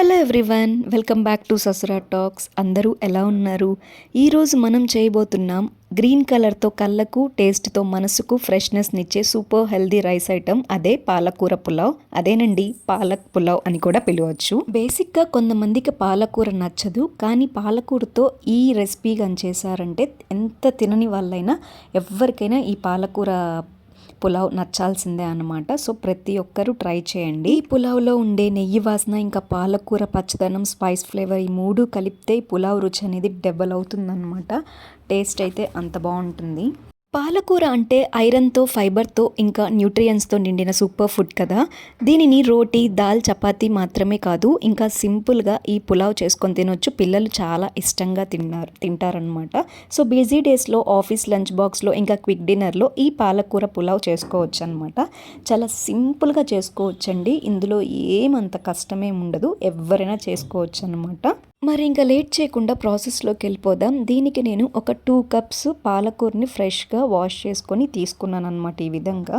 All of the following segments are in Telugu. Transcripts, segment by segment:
Hello everyone welcome back to Sasura talks. అందరూ ఎలా ఉన్నారు? ఈరోజు మనం చేయబోతున్నాం గ్రీన్ కలర్తో కళ్ళకు టేస్ట్తో మనసుకు ఫ్రెష్నెస్నిచ్చే సూపర్ హెల్దీ రైస్ ఐటమ్. అదే పాలకూర పులావ్. అదేనండి పాలక్ పులావ్ అని కూడా పిలవచ్చు. బేసిక్గా కొంతమందికి పాలకూర నచ్చదు కానీ పాలకూరతో ఈ రెసిపీ కానీ చేశారంటే ఎంత తినని వాళ్ళైనా ఎవరికైనా ఈ పాలకూర పులావ్ నచ్చాల్సిందే అనమాట సో ప్రతి ఒక్కరూ ట్రై చేయండి. ఈ పులావ్లో ఉండే నెయ్యి వాసన ఇంకా పాలకూర పచ్చదనం స్పైస్ ఫ్లేవర్ ఈ మూడు కలిపితే ఈ పులావ్ రుచి అనేది డబల్ అవుతుందన్నమాట. టేస్ట్ అయితే అంత బాగుంటుంది. పాలకూర అంటే ఐరన్తో ఫైబర్తో ఇంకా న్యూట్రియన్స్తో నిండిన సూపర్ ఫుడ్ కదా. దీనిని రోటీ దాల్ చపాతి మాత్రమే కాదు ఇంకా సింపుల్గా ఈ పులావ్ చేసుకొని తినొచ్చు. పిల్లలు చాలా ఇష్టంగా తిన్నారు తింటారనమాట సో బిజీ డేస్లో ఆఫీస్ లంచ్ బాక్స్లో ఇంకా క్విక్ డిన్నర్లో ఈ పాలకూర పులావ్ చేసుకోవచ్చు అనమాట చాలా సింపుల్గా చేసుకోవచ్చండి. ఇందులో ఏమంత కష్టమేం ఉండదు ఎవరైనా చేసుకోవచ్చు అనమాట మరి ఇంకా లేట్ చేయకుండా ప్రాసెస్లోకి వెళ్ళిపోదాం. దీనికి నేను ఒక టూ కప్స్ పాలకూరని ఫ్రెష్గా వాష్ చేసుకొని తీసుకున్నాను అనమాట ఈ విధంగా.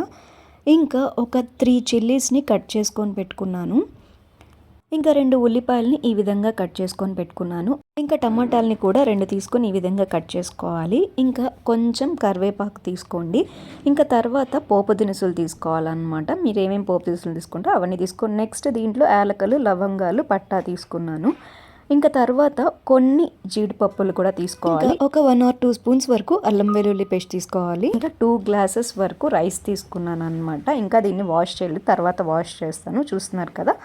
ఇంకా ఒక త్రీ చిల్లీస్ని కట్ చేసుకొని పెట్టుకున్నాను. ఇంకా రెండు ఉల్లిపాయలని ఈ విధంగా కట్ చేసుకొని పెట్టుకున్నాను. ఇంకా టమాటాలని కూడా రెండు తీసుకొని ఈ విధంగా కట్ చేసుకోవాలి. ఇంకా కొంచెం కరివేపాకు తీసుకోండి. ఇంకా తర్వాత పోపు దినుసులు తీసుకోవాలన్నమాట. మీరు ఏమేమి పోపు దినుసులు తీసుకుంటే అవన్నీ తీసుకోండి నెక్స్ట్ దీంట్లో యాలకలు లవంగాలు పట్టా తీసుకున్నాను. ఇంకా తర్వాత కొన్ని జీడిపప్పులు కూడా తీసుకోవాలి. ఒక వన్ ఆర్ టూ స్పూన్స్ వరకు అల్లం వెల్లుల్లి పేస్ట్ తీసుకోవాలి. ఇంకా టూ గ్లాసెస్ వరకు రైస్ తీసుకున్నాను అనమాట ఇంకా దీన్ని వాష్ చేయాలి. తర్వాత వాష్ చేస్తాను. చూస్తున్నారు కదా?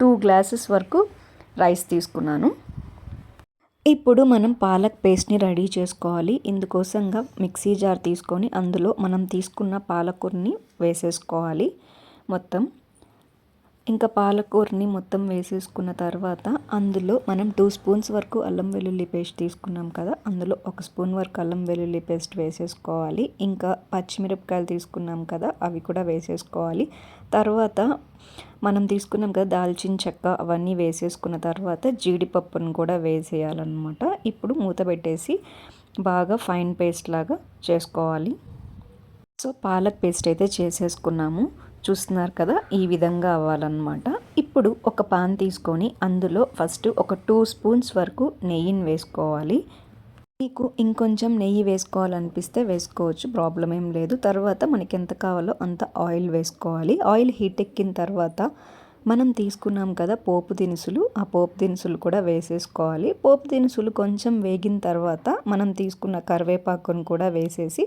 టూ గ్లాసెస్ వరకు రైస్ తీసుకున్నాను. ఇప్పుడు మనం పాలక్ పేస్ట్ని రెడీ చేసుకోవాలి. ఇందుకోసంగా మిక్సీ జార్ తీసుకొని అందులో మనం తీసుకున్న పాలకూరని వేసేసుకోవాలి. మొత్తం ఇంకా పాలకూరని మొత్తం వేసేసుకున్న తర్వాత అందులో మనం టూ స్పూన్స్ వరకు అల్లం వెల్లుల్లి పేస్ట్ తీసుకున్నాం కదా అందులో ఒక స్పూన్ వరకు అల్లం వెల్లుల్లి పేస్ట్ వేసేసుకోవాలి. ఇంకా పచ్చిమిరపకాయలు తీసుకున్నాం కదా అవి కూడా వేసేసుకోవాలి. తర్వాత మనం తీసుకున్నాం కదా దాల్చిన చెక్క అవన్నీ వేసేసుకున్న తర్వాత జీడిపప్పును కూడా వేసేయాలన్నమాట. ఇప్పుడు మూత పెట్టేసి బాగా ఫైన్ పేస్ట్ లాగా చేసుకోవాలి. సో పాలక్ పేస్ట్ అయితే చేసేసుకున్నాము. చూస్తున్నారు కదా ఈ విధంగా అవ్వాలన్నమాట. ఇప్పుడు ఒక పాన్ తీసుకొని అందులో ఫస్ట్ ఒక టూ స్పూన్స్ వరకు నెయ్యిని వేసుకోవాలి. మీకు ఇంకొంచెం నెయ్యి వేసుకోవాలనిపిస్తే వేసుకోవచ్చు ప్రాబ్లం ఏం లేదు. తర్వాత మనకి ఎంత కావాలో అంత ఆయిల్ వేసుకోవాలి. ఆయిల్ హీట్ ఎక్కిన తర్వాత మనం తీసుకున్నాం కదా పోపు దినుసులు ఆ పోపు దినుసులు కూడా వేసేసుకోవాలి. పోపు దినుసులు కొంచెం వేగిన తర్వాత మనం తీసుకున్న కరివేపాకును కూడా వేసేసి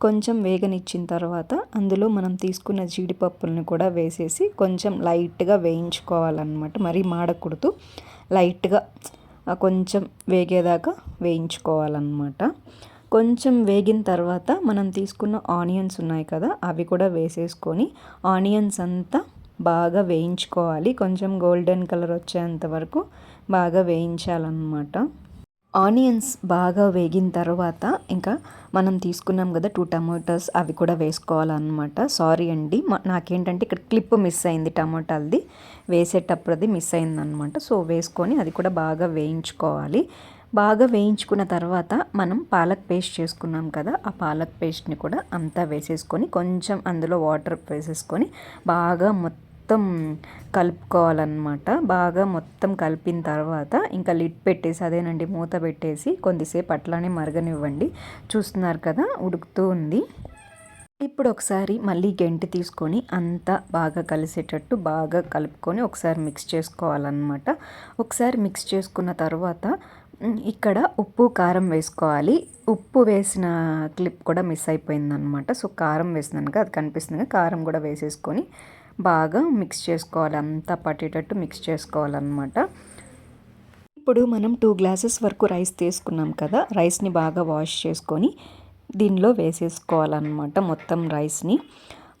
కొంచెం వేగనిచ్చిన తర్వాత అందులో మనం తీసుకున్న జీడిపప్పులను కూడా వేసేసి కొంచెం లైట్గా వేయించుకోవాలన్నమాట. మరీ మాడకూడదు. లైట్గా కొంచెం వేగేదాకా వేయించుకోవాలన్నమాట. కొంచెం వేగిన తర్వాత మనం తీసుకున్న ఆనియన్స్ ఉన్నాయి కదా అవి కూడా వేసేసుకొని ఆనియన్స్ అంతా బాగా వేయించుకోవాలి. కొంచెం గోల్డెన్ కలర్ వచ్చేంత వరకు బాగా వేయించాలన్నమాట. ఆనియన్స్ బాగా వేగిన తర్వాత ఇంకా మనం తీసుకున్నాం కదా టూ టమాటోస్ అవి కూడా వేసుకోవాలన్నమాట. సారీ అండి నాకేంటంటే ఇక్కడ క్లిప్ మిస్ అయింది టమాటాలది. వేసేటప్పుడు అది మిస్ అయిందనమాట సో వేసుకొని అది కూడా బాగా వేయించుకోవాలి. బాగా వేయించుకున్న తర్వాత మనం పాలక్ పేస్ట్ చేసుకున్నాం కదా ఆ పాలక్ పేస్ట్ని కూడా అంతా వేసేసుకొని కొంచెం అందులో వాటర్ వేసేసుకొని బాగా మొత్తం మొత్తం కలుపుకోవాలన్నమాట. బాగా మొత్తం కలిపిన తర్వాత ఇంకా లిడ్ పెట్టేసి అదేనండి మూత పెట్టేసి కొద్దిసేపు అట్లానే మరగనివ్వండి. చూస్తున్నారు కదా ఉడుకుతూ ఉంది. ఇప్పుడు ఒకసారి మళ్ళీ గెంటి తీసుకొని అంతా బాగా కలిసేటట్టు బాగా కలుపుకొని ఒకసారి మిక్స్ చేసుకోవాలన్నమాట. ఒకసారి మిక్స్ చేసుకున్న తర్వాత ఇక్కడ ఉప్పు కారం వేసుకోవాలి. ఉప్పు వేసిన క్లిప్ కూడా మిస్ అయిపోయిందనమాట సో కారం వేసినాక అది కనిపిస్తుంది కారం కూడా వేసేసుకొని బాగా మిక్స్ చేసుకోవాలి. అంతా పట్టేటట్టు మిక్స్ చేసుకోవాలన్నమాట. ఇప్పుడు మనం టూ గ్లాసెస్ వరకు రైస్ తీసుకున్నాం కదా రైస్ని బాగా వాష్ చేసుకొని దీనిలో వేసేసుకోవాలన్నమాట మొత్తం రైస్ని.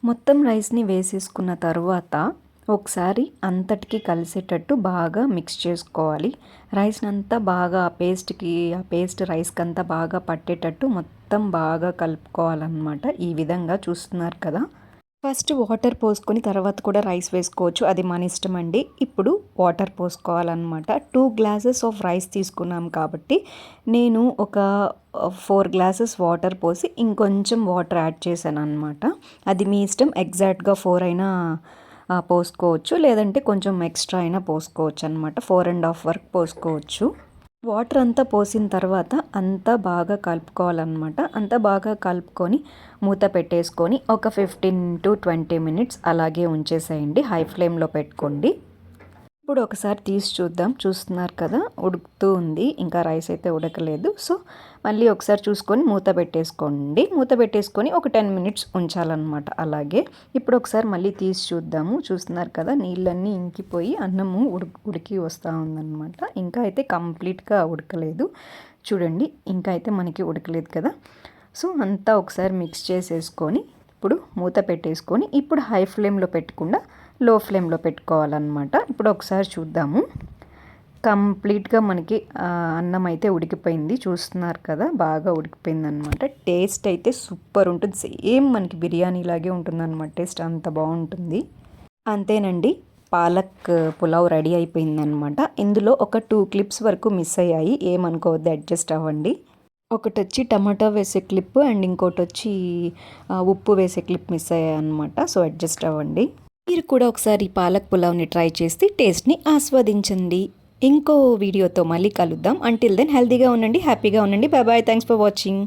మొత్తం రైస్ని వేసేసుకున్న తర్వాత ఒకసారి అంతటికి కలిసేటట్టు బాగా మిక్స్ చేసుకోవాలి. రైస్ని అంతా బాగా ఆ పేస్ట్కి ఆ పేస్ట్ రైస్కి అంతా బాగా పట్టేటట్టు మొత్తం బాగా కలుపుకోవాలన్నమాట. ఈ విధంగా చూస్తున్నారు కదా. ఫస్ట్ వాటర్ పోసుకొని తర్వాత కూడా రైస్ వేసుకోవచ్చు. అది మన ఇష్టం అండి. ఇప్పుడు వాటర్ పోసుకోవాలన్నమాట. టూ గ్లాసెస్ ఆఫ్ రైస్ తీసుకున్నాం కాబట్టి నేను ఒక ఫోర్ గ్లాసెస్ వాటర్ పోసి ఇంకొంచెం వాటర్ యాడ్ చేశాను అనమాట అది మీ ఇష్టం. ఎగ్జాక్ట్గా ఫోర్ అయినా పోసుకోవచ్చు. లేదంటే కొంచెం ఎక్స్ట్రా అయినా పోసుకోవచ్చు అనమాట ఫోర్ అండ్ హాఫ్ వరకు పోసుకోవచ్చు. వాటర్ అంతా పోసిన తర్వాత అంతా బాగా కలుపుకోవాలన్నమాట. అంతా బాగా కలుపుకొని మూత పెట్టేసుకొని ఒక ఫిఫ్టీన్ టు ట్వంటీ మినిట్స్ అలాగే ఉంచేసేయండి. హై ఫ్లేమ్లో పెట్టుకోండి. ఇప్పుడు ఒకసారి తీసి చూద్దాం. చూస్తున్నారు కదా ఉడుకుతూ ఉంది. ఇంకా రైస్ అయితే ఉడకలేదు. సో మళ్ళీ ఒకసారి చూసుకొని మూత పెట్టేసుకోండి. మూత పెట్టేసుకొని ఒక టెన్ మినిట్స్ ఉంచాలన్నమాట అలాగే. ఇప్పుడు ఒకసారి మళ్ళీ తీసి చూద్దాము. చూస్తున్నారు కదా నీళ్ళన్నీ ఇంకిపోయి అన్నము ఉడికి ఉడికి వస్తూ ఉందన్నమాట. ఇంకా అయితే కంప్లీట్గా ఉడకలేదు. చూడండి ఇంకా అయితే మనకి ఉడకలేదు కదా. సో అంతా ఒకసారి మిక్స్ చేసేసుకొని ఇప్పుడు మూత పెట్టేసుకొని ఇప్పుడు హై ఫ్లేమ్లో పెట్టకుండా లో ఫ్లేమ్లో పెట్టుకోవాలన్నమాట. ఇప్పుడు ఒకసారి చూద్దాము. కంప్లీట్గా మనకి అన్నం అయితే ఉడికిపోయింది. చూస్తున్నారు కదా బాగా ఉడికిపోయింది అనమాట టేస్ట్ అయితే సూపర్ ఉంటుంది. సేమ్ మనకి బిర్యానీ లాగే ఉంటుందన్నమాట. టేస్ట్ అంత బాగుంటుంది. అంతేనండి పాలక్ పులావ్ రెడీ అయిపోయిందనమాట ఇందులో ఒక టూ క్లిప్స్ వరకు మిస్ అయ్యాయి. ఏమనుకోవద్దు అడ్జస్ట్ అవ్వండి. ఒకటి వచ్చి టమాటా వేసే క్లిప్ అండ్ ఇంకోటి వచ్చి ఉప్పు వేసే క్లిప్ మిస్ అయ్యాయి అనమాట సో అడ్జస్ట్ అవ్వండి. మీరు కూడా ఒకసారి పాలక్ పులావ్ని ట్రై చేసి టేస్ట్ని ఆస్వాదించండి. ఇంకో వీడియోతో మళ్ళీ కలుద్దాం. అంటిల్ దెన్ హెల్తీగా ఉండండి హ్యాపీగా ఉండండి. Bye bye thanks for watching